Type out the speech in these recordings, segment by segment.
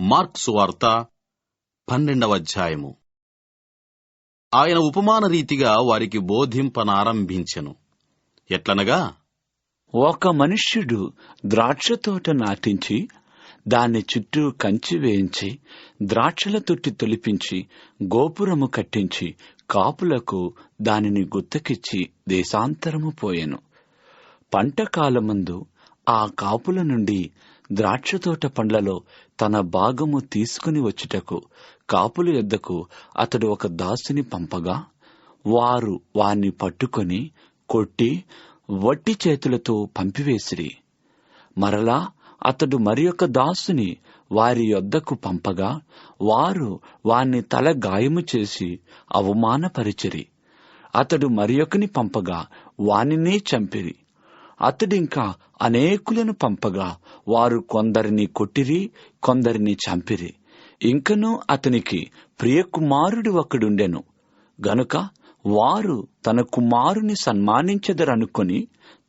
Marks వార్త పన్నెండవ అధ్యాయము ఆయన ఉపమాన రీతిగా వారికి బోధింపనారంభించెను. ఎట్లనగా? ఒక మనుష్యుడు ద్రాక్ష తోట నాటించి దాని చుట్టూ కంచి వేయించి ద్రాక్షల తొట్టి తొలిపించి గోపురము కట్టించి కాపులకు దానిని గుత్తకిచ్చి దేశాంతరము పోయెను. పంట కాలమందు ఆ కాపుల నుండి ద్రాక్ష తోట పండ్లలో తన భాగము తీసుకుని వచ్చుటకు కాపుల ఎద్దకు అతడు ఒక దాసుని పంపగా వారు వాణ్ణి పట్టుకొని కొట్టి వట్టి చేతులతో పంపివేసిరి. మరలా అతడు మరి ఒక దాసుని వారి యొద్దకు పంపగా వారు వాణ్ణి తల గాయము చేసి అవమానపరిచిరి. అతడు మరియొకని పంపగా వానినే చంపిరి. అతడింకా అనేకులను పంపగా వారు కొందరిని కొట్టిరి కొందరిని చంపిరి. ఇంకనూ అతనికి ప్రియకుమారుడు ఒకడుండెను. గనుక వారు తన కుమారుని సన్మానించదరనుకొని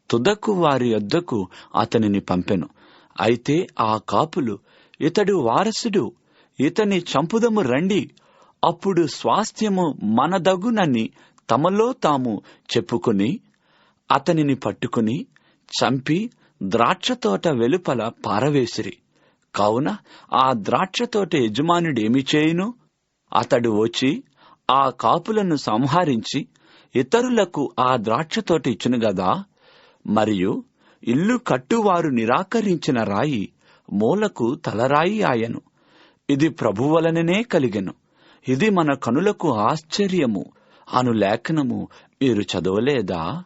తుదకు వారి యొద్దకు అతనిని పంపెను. అయితే ఆ కాపులు ఇతడు వారసుడు ఇతని చంపుదము రండి అప్పుడు స్వాస్థ్యము మనదగునని తమలో తాము చెప్పుకుని అతనిని పట్టుకుని చంపి ద్రాక్షతోట వెలుపల పారవేసిరి. కావున ఆ ద్రాక్షతోట యజమానుడేమి చేయును? అతడు వచ్చి ఆ కాపులను సంహరించి ఇతరులకు ఆ ద్రాక్షతోట ఇచ్చును గదా? మరియు ఇల్లు కట్టువారు నిరాకరించిన రాయి మూలకు తలరాయి ఆయను. ఇది ప్రభువలననే కలిగెను. ఇది మన కనులకు ఆశ్చర్యము. అను లేఖనము మీరు చదవలేదా?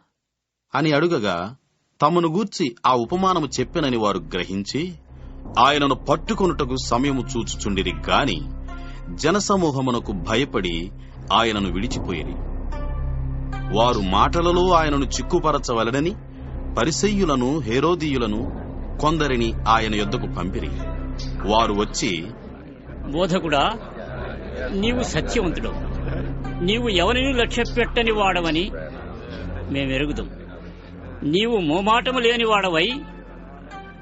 అని అడుగగా తమను గూర్చి ఆ ఉపమానము చెప్పినని వారు గ్రహించి ఆయనను పట్టుకొనుటకు సమయము చూచుచుండిరి గాని జనసమూహమునకు భయపడి ఆయనను విడిచిపోయిరి. వారు మాటలలో ఆయనను చిక్కుపరచవలనని పరిసయ్యులను హేరోదీయులను కొందరిని ఆయన యొద్దకు పంపిరి. వారు వచ్చి బోధకుడా నీవు సత్యవంతుడు నీవు ఎవరిని లక్ష్య పెట్టని వాడవని మేమెరుగుదాం. నీవు మోమాటము లేని వాడవై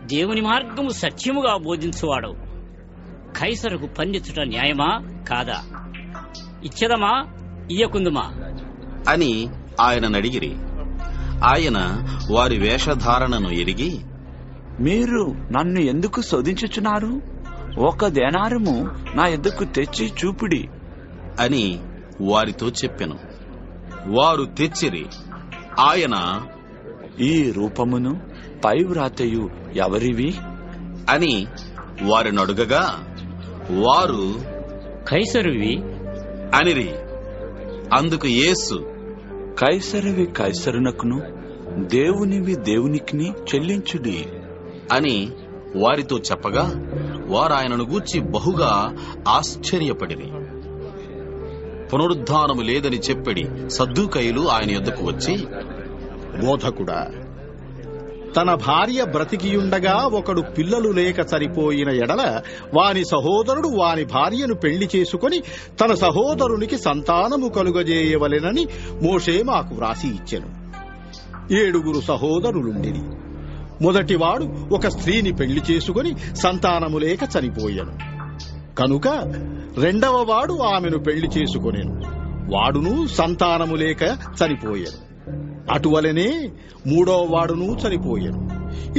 దేవుని మార్గము సత్యముగా బోధించువాడవు. కైసరకు పన్నిచ్చుట న్యాయమా కాదా? ఇచ్చదమా? ఇయ్యకుందుమా? అని ఆయన నడిగిరి ఆయన వారి వేషధారణను ఎరిగి మీరు నన్ను ఎందుకు శోధించుచున్నారు? ఒక దేనారము నా ఎద్దుకు తెచ్చి చూపిడి అని వారితో చెప్పెను. వారు తెచ్చిరి. ఆయన ఈ రూపమును పై వ్రాతయు ఎవరివి? అని వారిని అడుగగా వారు కైసరువి? అనిరి. అందుకు యేసు కైసరవి కైసరునకును దేవునివి దేవునికిని చెల్లించుడి. అని వారితో చెప్పగా వారు ఆయనను గూర్చి బహుగా ఆశ్చర్యపడిరి. పునరుద్ధానము లేదని చెప్పడి. సద్దుకైలు ఆయన యొద్దకు వచ్చి బోధకుడా తన భార్య బ్రతికియుండగా ఒకడు పిల్లలు లేక చనిపోయిన ఎడల వాని సహోదరుడు వాని భార్యను పెళ్ళి చేసుకొని తన సహోదరునికి సంతానము కలుగజేయవలెనని మోషే మాకు వ్రాసి ఇచ్చెను. ఏడుగురు సహోదరులుండిరి. మొదటివాడు ఒక స్త్రీని పెళ్ళి చేసుకొని సంతానము లేక చనిపోయాను. కనుక రెండవ వాడు ఆమెను పెళ్ళి చేసుకొనెను. వాడును సంతానము లేక చనిపోయాను. అటువలనే మూడో వాడును చనిపోయాను.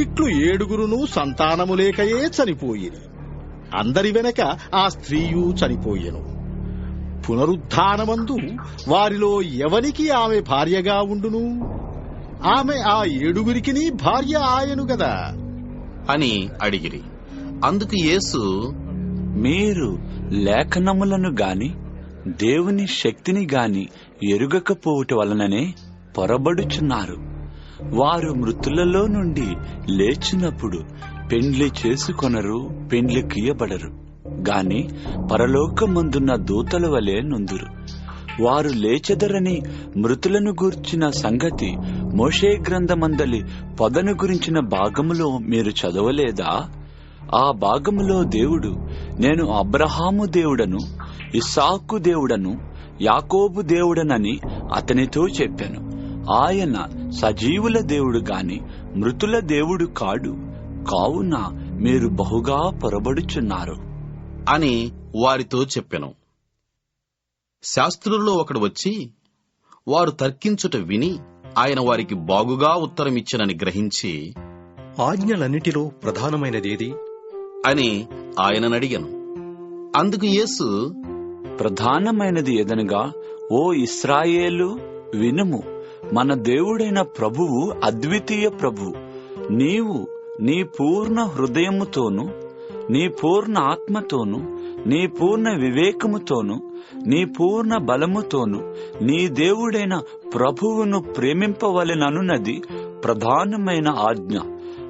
ఇట్లు ఏడుగురును సంతానము లేకయే చనిపోయిరి అందరి వెనక ఆ స్త్రీయు చనిపోయెను. పునరుద్ధానమందు వారిలో ఎవనికి ఆమె భార్యగా ఉండును? ఆమె ఆ ఏడుగురికిని భార్య ఆయను గదా? అని అడిగిరి. అందుకు యేసు మీరు లేఖనములను గాని దేవుని శక్తిని గాని ఎరుగకపోవుట వలననే పొరబడుచున్నారు. వారు మృతులలో నుండి లేచినప్పుడు పెండ్లి చేసుకొనరు పెండ్లి కీయబడరు. గాని పరలోకమందున్న దూతల వలె నుందురు. వారు లేచెదరని మృతులను గూర్చిన సంగతి మోషే గ్రంథమందలి పొదను గురించిన భాగములో మీరు చదవలేదా? ఆ భాగములో దేవుడు నేను అబ్రహాము దేవుడను ఇస్సాకు దేవుడను యాకోబు దేవుడనని అతనితో చెప్పాను. ఆయన సజీవుల దేవుడు గాని మృతుల దేవుడు కాడు. కావున మీరు బహుగా పొరబడుచున్నారు. అని వారితో చెప్పెను. శాస్త్రుల్లో ఒకడు వచ్చి వారు తర్కించుట విని ఆయన వారికి బాగుగా ఉత్తరమిచ్చనని గ్రహించి ఆజ్ఞలన్నిటిలో ప్రధానమైనదేది? అని ఆయననడిగను. అందుకు యేసు ప్రధానమైనది ఏదనగా ఓ ఇస్రాయేలు వినుము. మన దేవుడైన ప్రభువు అద్వితీయ ప్రభు. నీవు నీ పూర్ణ హృదయముతోను నీ పూర్ణ ఆత్మతోను నీ పూర్ణ వివేకముతోను నీ పూర్ణ బలముతోను నీ దేవుడైన ప్రభువును ప్రేమింపవలెననున్నది ప్రధానమైన ఆజ్ఞ.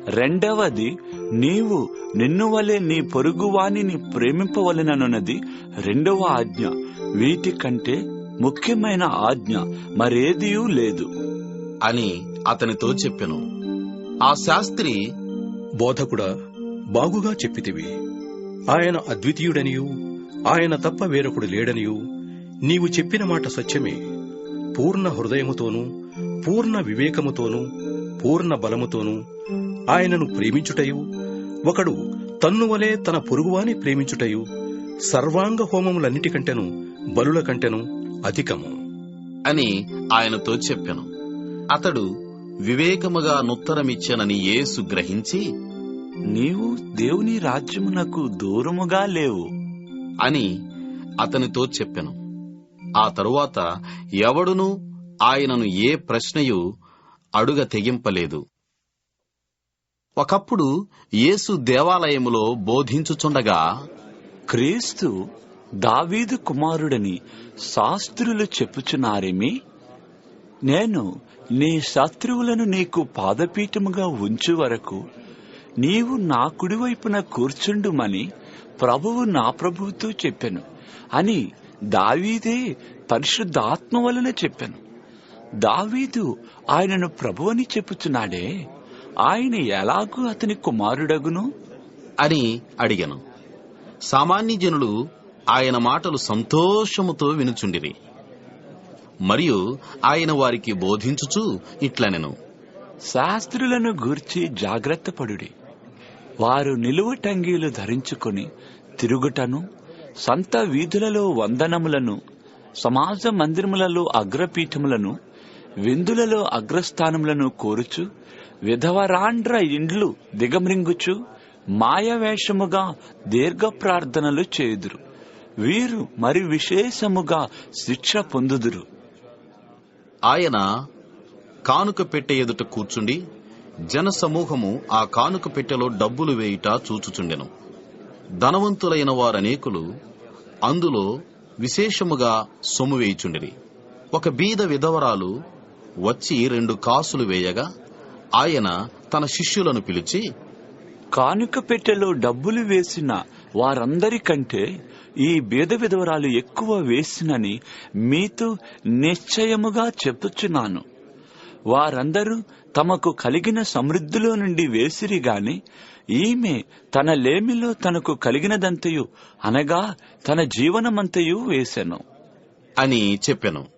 రెండవది నీవు నిన్ను వలె నీ పొరుగువాణిని ప్రేమింపవలెననున్నది రెండవ ఆజ్ఞ. వీటికంటే ముఖ్యమైన ఆజ్ఞ మరేదియూ లేదు. అని అతనితో చెప్పెను. ఆ శాస్త్రి బోధకుడా బాగుగా చెప్పితివి. ఆయన అద్వితీయుడనియు ఆయన తప్ప వేరొకడు లేడనియు నీవు చెప్పిన మాట సత్యమే. పూర్ణ హృదయముతోనూ పూర్ణ వివేకముతోనూ పూర్ణ బలముతోనూ ఆయనను ప్రేమించుటయు ఒకడు తన్ను వలె తన పొరుగువాని ప్రేమించుటయు సర్వాంగ హోమములన్నిటికంటెను బలుల కంటెను అధికము అని ఆయనతో చెప్పెను. అతడు వివేకముగా నుత్తరమిచ్చానని యేసు గ్రహించి నీవు దేవుని రాజ్యమునకు దూరముగా లేవు అని అతనితో చెప్పెను. ఆ తరువాత ఎవడునూ ఆయనను ఏ ప్రశ్నయు అడుగ తెగింపలేదు. ఒకప్పుడు యేసు దేవాలయములో బోధించుచుండగా క్రీస్తు దావీదు కుమారుడని శాస్త్రులు చెప్పుచున్నారేమి? నేను నీ శత్రువులను నీకు పాదపీఠముగా ఉంచు వరకు నీవు నా కుడివైపున కూర్చుండుమని ప్రభువు నా ప్రభువుతో చెప్పాను అని దావీదే పరిశుద్ధాత్మ వలన చెప్పాను. దావీదు ఆయనను ప్రభువని చెప్పుచున్నాడే ఆయన ఎలాగూ అతని కుమారుడగును? అని అడిగాను. సామాన్య జనులు ఆయన మాటలు సంతోషముతో వినుచుండిరి. మరియు ఆయన వారికి బోధించుచు ఇట్లనెను. శాస్త్రులను గూర్చి జాగ్రత్త పడుడి. వారు నిలువటంగీలు ధరించుకొని తిరుగుటను సంత వీధులలో వందనములను సమాజ మందిరములలో అగ్రపీఠములను విందులలో అగ్రస్థానములను కోరుచు విధవరాండ్ర ఇండ్లు దిగమ్రింగుచు మాయవేషముగా దీర్ఘ ప్రార్థనలు చేయుదురు. వీరు మరి విశేషముగా శిక్ష పొందుదురు. ఆయన కానుక పెట్టె ఎదుట కూర్చుండి జన సమూహము ఆ కానుక పెట్టెలో డబ్బులు వేయుట చూచుచుండెను. ధనవంతులైన వారనేకులు అందులో విశేషముగా సొమ్ము వేయుచుండిరి. ఒక బీద విధవరాలు వచ్చి రెండు కాసులు వేయగా ఆయన తన శిష్యులను పిలిచి కానుక పెట్టెలో డబ్బులు వేసిన వారందరికంటే ఈ బేద విధవరాలు ఎక్కువ వేసినని మీతో నిశ్చయముగా చెప్పుచున్నాను వారందరూ తమకు కలిగిన సమృద్ధిలో నుండి వేసిరి గాని ఈమె తన లేమిలో తనకు కలిగినదంతయు అనగా తన జీవనమంతయు వేసెను. అని చెప్పెను.